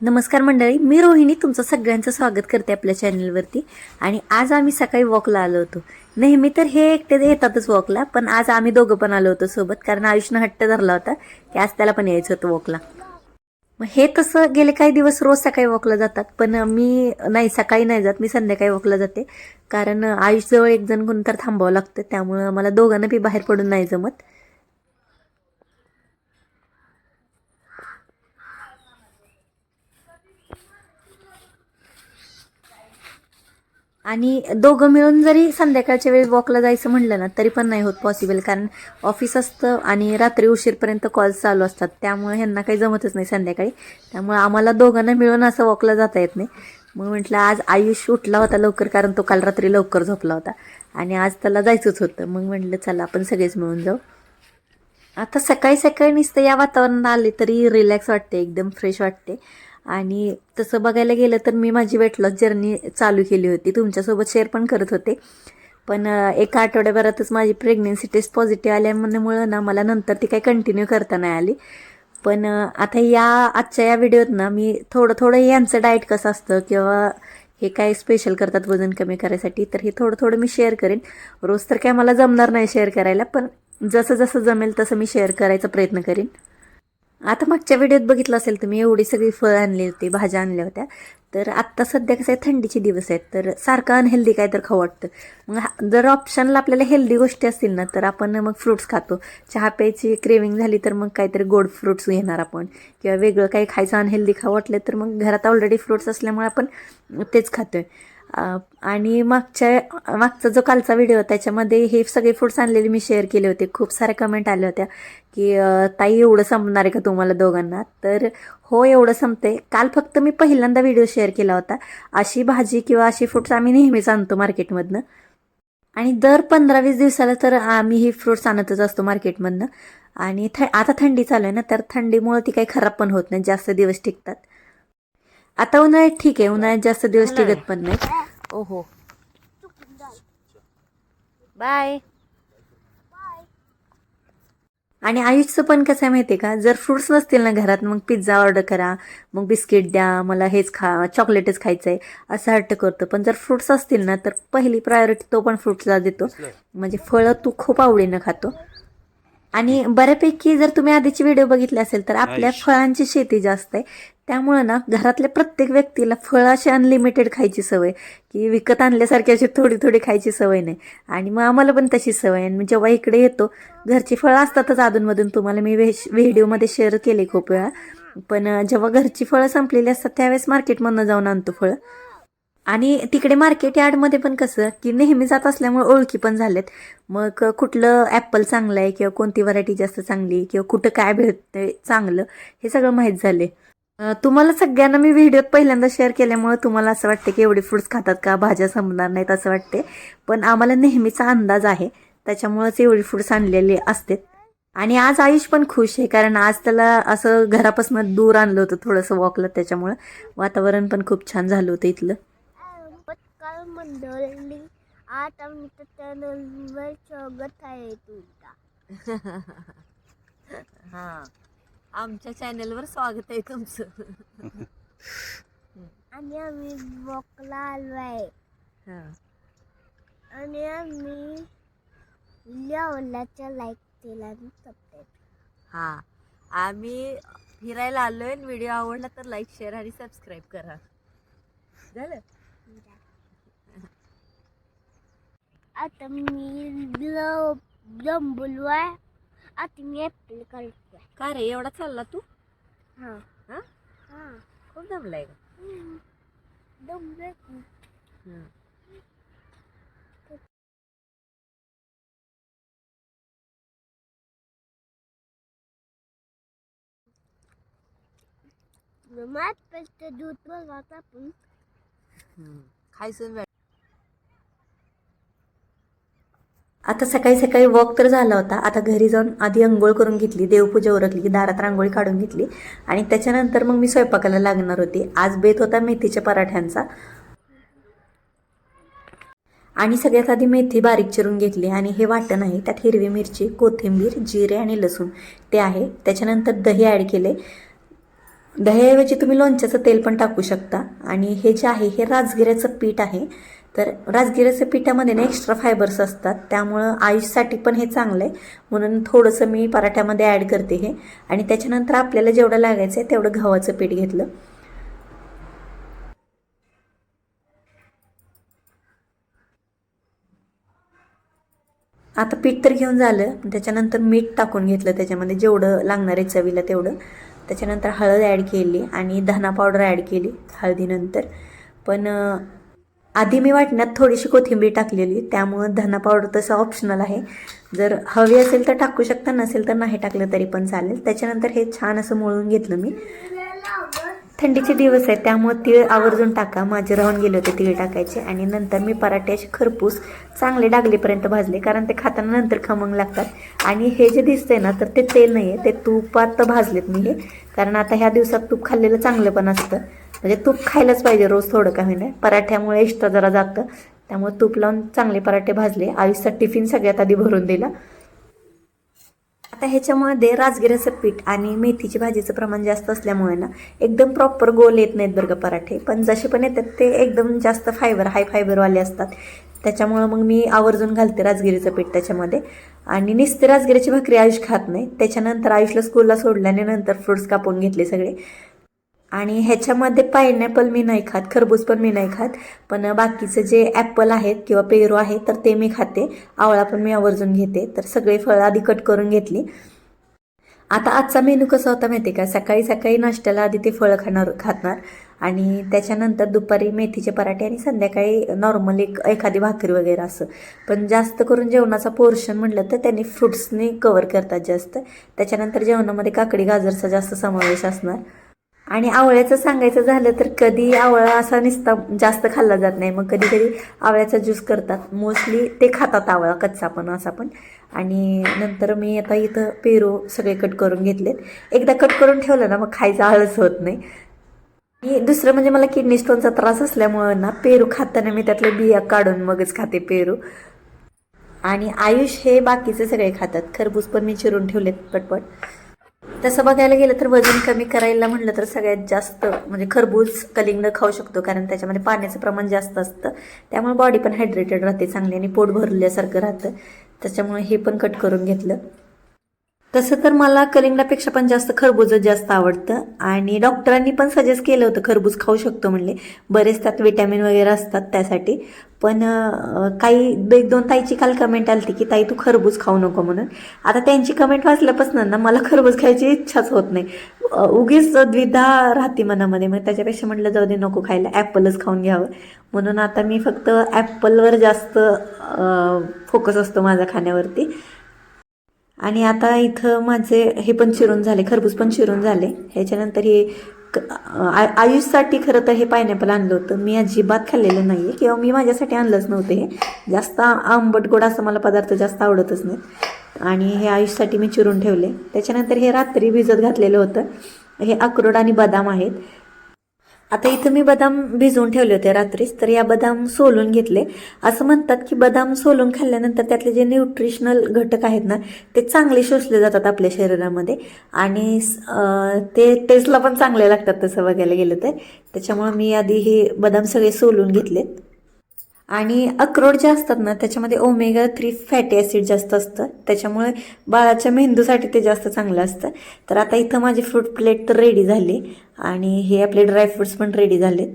नमस्कार मंडळी मी रोहिणी तुमचं सगळ्यांचं स्वागत करते आपल्या चॅनलवरती. आणि आज आम्ही सकाळी वॉकला आलो होतो. नेहमी तर हे एकटे येतातच वॉकला पण आज आम्ही दोघं पण आलो होतो सोबत कारण आयुष्यनं हट्ट धरला होता की आज त्याला पण यायचं होतं वॉकला. मग हे तसं गेले काही दिवस रोज सकाळी वॉकला जातात पण मी नाही सकाळी नाही जात मी संध्याकाळी वॉकला जाते. कारण आयुषजवळ एक जण कोणतर थांबावं लागतं त्यामुळं मला दोघांना बी बाहेर पडून नाही जमत. आणि दोघं मिळून जरी संध्याकाळच्या वेळी वॉकला जायचं म्हणलं ना तरी पण नाही होत पॉसिबल कारण ऑफिस असतं आणि रात्री उशीरपर्यंत कॉल चालू असतात. त्यामुळे ह्यांना काही जमतच नाही संध्याकाळी. त्यामुळे आम्हाला दोघांना मिळून असं वॉकला जाता येत नाही. मग म्हटलं आज आयुष उठला होता लवकर कारण तो काल रात्री लवकर झोपला होता. आणि आज त्याला जायचंच होतं. मग म्हटलं चला आपण सगळेच मिळून जाऊ. आता सकाळी सकाळी नुसतं या वातावरणात आले तरी रिलॅक्स वाटते एकदम फ्रेश वाटते. आणि तसं बघायला गेलं तर मी माझी वेट लॉस जर्नी चालू केली होती. तुमच्यासोबत शेअर पण करत होते. पण एका आठवड्याभरातच माझी प्रेग्नेन्सी टेस्ट पॉझिटिव्ह आल्यामुळं ना मला नंतर ती काही कंटिन्यू करता नाही आली. पण आता या आजच्या या व्हिडिओत ना मी थोडं थोडं यांचं डाएट कसं असतं किंवा हे काय स्पेशल करतात वजन कमी करायसाठी तर हे थोडं थोडं मी शेअर करेन. रोज तर काय मला जमणार नाही शेअर करायला पण जसं जसं जमेल तसं मी शेअर करायचा प्रयत्न करेन. आता मागच्या व्हिडिओत बघितलं असेल तुम्ही एवढी सगळी फळं आणली होती भाज्या आणल्या होत्या. तर आत्ता सध्या कसं आहे थंडीचे दिवस आहेत तर सारखं अनहेल्दी काय तर खाऊ वाटतं. मग हा- जर ऑप्शनला आपल्याला हेल्दी गोष्टी असतील ना तर आपण मग फ्रुट्स खातो. चहा प्यायची क्रेविंग झाली तर मग काहीतरी गोड फ्रुट्स घेणार आपण. किंवा वेगळं काही खायचं अनहेल्दी खाऊ वाटलं तर मग घरात ऑलरेडी फ्रुट्स असल्यामुळे आपण तेच खातो आहे आणि मागच्या मागचा जो कालचा व्हिडिओ त्याच्यामध्ये हे सगळे फूड्स आणलेले मी शेअर केले होते. खूप साऱ्या कमेंट आल्या होत्या की ताई एवढं संपणार आहे का तुम्हाला दोघांना? तर हो एवढं संपते काल फक्त मी पहिल्यांदा व्हिडिओ शेअर केला होता. अशी भाजी किंवा अशी फ्रुट्स आम्ही नेहमीच आणतो मार्केटमधनं आणि दर पंधरा वीस दिवसाला तर आम्ही ही फ्रुट्स आणतच असतो मार्केटमधनं आणि थ आता थंडी चालू आहे ना तर थंडीमुळे ती काही खराब पण होत नाही. जास्त दिवस टिकतात. आता उन्हाळ्यात ठीक आहे उन्हाळ्यात जास्त दिवस टिकत पण नाही ओहो. बाय. आणि आयुषचं पण कसं आहे माहिती आहे का? जर फ्रुट्स नसतील ना घरात मग पिझ्झा ऑर्डर करा मग बिस्किट द्या मला हेच खा चॉकलेटच खायचं आहे असं हट्ट करतो. पण जर फ्रुट्स असतील ना तर पहिली प्रायोरिटी तो पण फ्रुट्सला देतो. म्हणजे फळं तू खूप आवडीनं खातो. आणि बऱ्यापैकी जर तुम्ही आधीची व्हिडिओ बघितले असेल तर आपल्या फळांची शेती जास्त आहे. त्यामुळं ना घरातल्या प्रत्येक व्यक्तीला फळं अशी अनलिमिटेड खायची सवय की विकत आणल्यासारखी अशी थोडी थोडी खायची सवय नाही. आणि मग आम्हाला पण तशी सवय आहे. आणि जेव्हा इकडे येतो घरची फळं असतातच अधूनमधून. तुम्हाला मी व्हे- व्हिडिओमध्ये शेअर केले खूप वेळा. पण जेव्हा घरची फळं संपलेली असतात त्यावेळेस मार्केटमधनं जाऊन आणतो फळं. आणि तिकडे मार्केट यार्डमध्ये पण कसं की नेहमी जात असल्यामुळे ओळखी पण झाल्यात मग कुठलं ॲपल चांगलं आहे किंवा कोणती व्हरायटी जास्त चांगली किंवा कुठं काय भेटतं चांगलं हे सगळं माहीत झाले आहे तुम्हाला सगळ्यांना मी व्हिडिओत पहिल्यांदा शेअर केल्यामुळे तुम्हाला असं वाटते की एवढे फ्रुट्स खातात का? भाज्या संपणार नाहीत असं वाटते पण आम्हाला नेहमीचा अंदाज आहे. त्याच्यामुळेच एवढी फ्रुट्स आणलेले असतात. आणि आज आयुष पण खुश आहे. कारण आज त्याला असं घरापासून दूर आणलं होतं थोडंसं वॉकला त्याच्यामुळं. वातावरण पण खूप छान झालं होतं इथलं. नमस्कार आमच्या चॅनलवर स्वागत आहे तुमचं. आणि आम्ही वॉकला आलो आहे. हां. आणि आम्ही लेवलाच्या लाईक केला आणि सबस्क्राईब हां. आम्ही फिरायला आलोय व्हिडिओ आवडला तर लाईक शेअर आणि सबस्क्राईब करा. झालं? आता मी जंबुल आहे आता मी ॲपल काढतोय का रे एवढा चालला तू? हां. हां? हां. खूप जमलाय का. मग ॲपलचं दूध बघा आपण. खायचं आता सकाळी सकाळी वॉक तर झाला होता. आता घरी जाऊन आधी अंघोळ करून घेतली देवपूजा उरकली दारात रांगोळी काढून घेतली. आणि त्याच्यानंतर मग मी स्वयंपाकाला लागणार होती. आज बेत होता मेथीच्या पराठ्यांचा. आणि सगळ्यात आधी मेथी बारीक चिरून घेतली. आणि हे वाटण आहे त्यात हिरवी मिरची कोथिंबीर जिरे आणि लसूण. ते आहे. त्याच्यानंतर दही ॲड केले. दह्याऐवजी तुम्ही लोणच्याचं तेल पण टाकू शकता. आणि हे जे आहे हे राजगिऱ्याचं पीठ आहे. तर राजगिऱ्याच्या पिठामध्ये ना एक्स्ट्रा फायबर्स असतात. त्यामुळं आयुषसाठी पण हे चांगलं आहे म्हणून थोडंसं मी पराठ्यामध्ये ॲड करते हे. आणि त्याच्यानंतर आपल्याला जेवढं लागायचं आहे तेवढं गव्हाचं पीठ घेतलं. आता पीठ तर घेऊन झालं. त्याच्यानंतर मीठ टाकून घेतलं त्याच्यामध्ये. जेवढं लागणार आहे चवीला तेवढं. त्याच्यानंतर हळद ॲड केली आणि धना पावडर ॲड केली हळदीनंतर. पण आधी मी वाटण्यात थोडीशी कोथिंबीर टाकलेली त्यामुळं धना पावडर तसं ऑप्शनल आहे. जर हवी असेल तर टाकू शकता नसेल तर नाही टाकलं तरी पण चालेल. त्याच्यानंतर हे छान असं मळून घेतलं मी. थंडीचे दिवस आहेत त्यामुळे तीळ आवर्जून टाका. माझे राहून गेले होते तीळ टाकायचे आणि नंतर मी पराठे असे खरपूस चांगले डागलीपर्यंत भाजले कारण ते खाताना नंतर खमंग लागतात. आणि हे जे दिसतंय ना तर ते तेल नाही आहे ते तुपात भाजलेत मी हे. कारण आता ह्या दिवसात तूप खाल्लेलं चांगलं पण असतं. म्हणजे तूप खायलाच पाहिजे रोज थोडं का होईना. पराठ्यामुळे एक्स्ट्रा जरा जातं त्यामुळे तूप लावून चांगले पराठे भाजले. आयुष्यात टिफिन सगळ्यात आधी भरून दिला. आता ह्याच्यामध्ये राजगिऱ्याचं पीठ आणि मेथीची भाजीचं प्रमाण जास्त असल्यामुळे ना एकदम प्रॉपर गोल येत नाहीत बरं का पराठे. पण जसे पण येतात ते एकदम जास्त फायबर हाय फायबरवाले असतात. त्याच्यामुळं मग मी आवर्जून घालते राजगिरीचं पीठ त्याच्यामध्ये. आणि नुसते राजगिरीची भाकरी आयुष खात नाही. त्याच्यानंतर आयुषला स्कूलला सोडल्याने नंतर फ्रुट्स कापून घेतले सगळे. आणि ह्याच्यामध्ये पायनॅपल मी नाही खात खरबूज पण मी नाही खात. पण बाकीचं जे ॲपल आहेत किंवा पेरू आहे तर ते मी खाते. आवळा पण मी आवर्जून घेते. तर सगळे फळं आधी कट करून घेतली. आता आजचा मेनू कसा होता माहिती आहे का? सकाळी सकाळी नाश्त्याला आधी ते फळं खाणार खाणार. आणि त्याच्यानंतर दुपारी मेथीचे पराठे आणि संध्याकाळी नॉर्मल एक एखादी भाकरी वगैरे असं. पण जास्त करून जेवणाचा पोर्शन म्हटलं तर त्यांनी फ्रुट्सने कवर करतात जास्त. त्याच्यानंतर जेवणामध्ये काकडी गाजरचा जास्त समावेश असणार. आणि आवळ्याचं सांगायचं झालं तर कधी आवळा असा निसता जास्त खाल्ला जात नाही. मग कधी कधी आवळ्याचा ज्यूस करतात. मोस्टली ते खातात आवळा कच्चा पण असा पण. आणि नंतर मी आता इथं पेरू सगळे कट करून घेतलेत. एकदा कट करून ठेवलं ना मग खायचा आळस होत नाही. आणि दुसरं म्हणजे मला किडनी स्टोनचा त्रास असल्यामुळं ना पेरू खाताना मी त्यातले बिया काढून मगच खाते पेरू. आणि आयुष हे बाकीचे सगळे खातात. खरबूज पण मी चिरून ठेवलेत पटपट. तसं बघायला गेलं तर वजन कमी करायला म्हटलं तर सगळ्यात जास्त म्हणजे खरबूज कलिंगड खाऊ शकतो कारण त्याच्यामध्ये पाण्याचं प्रमाण जास्त असतं. त्यामुळे बॉडी पण हायड्रेटेड राहते चांगली आणि पोट भरल्यासारखं राहतं. त्याच्यामुळे हे पण कट करून घेतलं. तसं तर मला कलिंगडापेक्षा पण जास्त खरबूजच जास्त आवडतं. आणि डॉक्टरांनी पण सजेस्ट केलं होतं खरबूज खाऊ शकतो म्हणले. बरेच त्यात विटॅमिन वगैरे असतात त्यासाठी. पण काही एक दोन ताईची काल कमेंट आली की ताई तू खरबूज खाऊ नको म्हणून. आता त्यांची कमेंट वाचल्यापासून ना मला खरबूज खायची इच्छाच होत नाही. उगीच द्विधा राहते मनामध्ये. मग त्याच्यापेक्षा म्हटलं जाऊ दे नको खायला. ॲपलच खाऊन घ्यावं. म्हणून आता मी फक्त ॲपलवर जास्त फोकस असतो माझ्या खाण्यावरती. आणि आता इथं माझे हे पण चिरून झाले खरबूज पण चिरून झाले. ह्याच्यानंतर हे क- आयुषसाठी खरं तर हे पायनॅपल आणलं होतं. मी अजिबात खाल्लेलं नाही आहे किंवा मी माझ्यासाठी आणलंच नव्हतं हे. जास्त आंबट गोड असं मला पदार्थ जास्त आवडतच नाहीत. आणि हे आयुषसाठी मी चिरून ठेवले. त्याच्यानंतर हे रात्री भिजत घातलेलं होतं. हे अक्रोड आणि बदाम आहेत. आता इथं मी बदाम भिजवून ठेवले होते रात्रीच तर या बदाम सोलून घेतले. असं म्हणतात की बदाम सोलून खाल्ल्यानंतर त्यातले जे न्यूट्रिशनल घटक आहेत ना ते चांगले शोषले जातात आपल्या शरीरामध्ये. आणि ते टेस्टला पण चांगले लागतात तसं बघायला गेलं तर. त्याच्यामुळे मी आधी हे बदाम सगळे सोलून घेतलेत. आणि अक्रोड जे असतात ना त्याच्यामध्ये ओमेगा थ्री फॅटी ॲसिड जास्त असतं. त्याच्यामुळे बाळाच्या मेंदूसाठी ते जास्त चांगलं असतं. तर आता इथं माझी फ्रूट प्लेट तर रेडी झाली. आणि हे आपले ड्रायफ्रूट्स पण रेडी झालेत.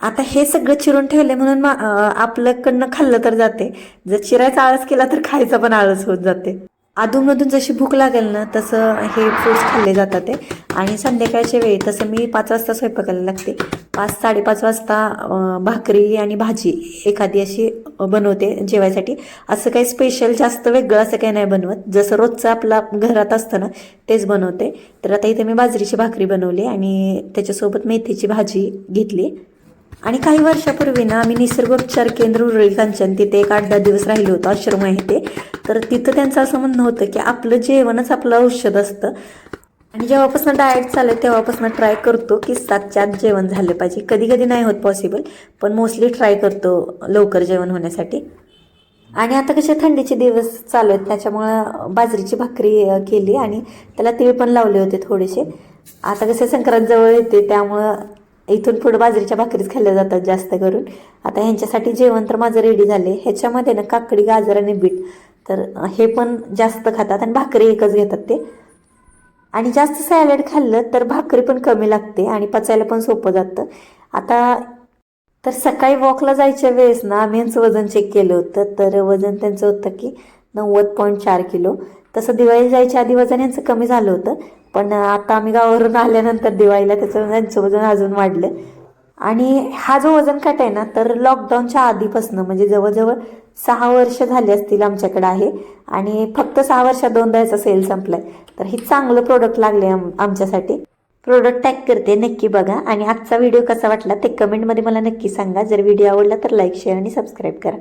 आता हे सगळं चिरून ठेवले म्हणून मा- आपलं आपल्याकडनं खाल्लं तर जाते. जर चिरायचा आळस केला तर खायचा पण आळस होत जाते. अधूनमधून जशी भूक लागेल ना तसं हे फ्रुट्स खाल्ले जातात ते. आणि संध्याकाळच्या वेळी तसं मी पाच वाजता स्वयंपाकाला लागते. पाच साडेपाच वाजता भाकरी आणि भाजी एखादी अशी बनवते जेवायसाठी. असं काही स्पेशल जास्त वेगळं असं काही नाही बनवत. जसं रोजचं आपला घरात असतं ना तेच बनवते. तर आता इथे मी बाजरीची भाकरी बनवली आणि त्याच्यासोबत मेथीची भाजी घेतली. आणि काही वर्षापूर्वी ना आम्ही निसर्गोपचार केंद्र उरळी कांचन तिथे एक आठ दहा दिवस राहिलो होतो आश्रम आहे ते. तर तिथं त्यांचं असं म्हणणं होतं की आपलं जेवणच आपलं औषध असतं. आणि जेव्हापासून डाएट चालू आहे तेव्हापासून ट्राय करतो की सातच्या आत जेवण झालं पाहिजे. कधी कधी नाही होत पॉसिबल पण मोस्टली ट्राय करतो लवकर जेवण होण्यासाठी. आणि आता कसे थंडीचे दिवस चालू आहेत त्याच्यामुळं बाजरीची भाकरी केली आणि त्याला तीळ पण लावले होते थोडेसे. आता कसे संक्रांत जवळ येते त्यामुळं इथून पुढं बाजरीच्या भाकरीच खाल्ल्या जातात जास्त करून. आता ह्यांच्यासाठी जेवण तर माझं रेडी झाले ह्याच्यामध्ये ना काकडी गाजर आणि बीट. तर हे पण जास्त खातात आणि भाकरी एकच घेतात ते. आणि जास्त सॅलड खाल्लं तर भाकरी पण कमी लागते आणि पचायला पण सोपं जातं. आता तर सकाळी वॉकला जायच्या वेळेस ना आम्ही यांचं वजन चेक केलं होतं. तर वजन त्यांचं होतं की नव्वद पॉईंट चार किलो. तसं दिवाळी जायच्या आधी वजन यांचं कमी झालं होतं. पण आता आम्ही गावावरून आल्यानंतर दिवाळीला त्याचं त्यांचं वजन अजून वाढलं. आणि हा जो वजन कट आहे ना तर लॉकडाऊनच्या आधीपासून म्हणजे जवळजवळ सहा वर्ष झाली असतील आमच्याकडे आहे. आणि फक्त सहा वर्षात दोनदा याचा सेल संपलाय. तर हे चांगलं प्रोडक्ट लागले आम आमच्यासाठी. प्रोडक्ट टॅग करते नक्की बघा. आणि आजचा व्हिडिओ कसा वाटला ते कमेंटमध्ये मला नक्की सांगा. जर व्हिडिओ आवडला तर लाईक शेअर आणि सबस्क्राईब करा.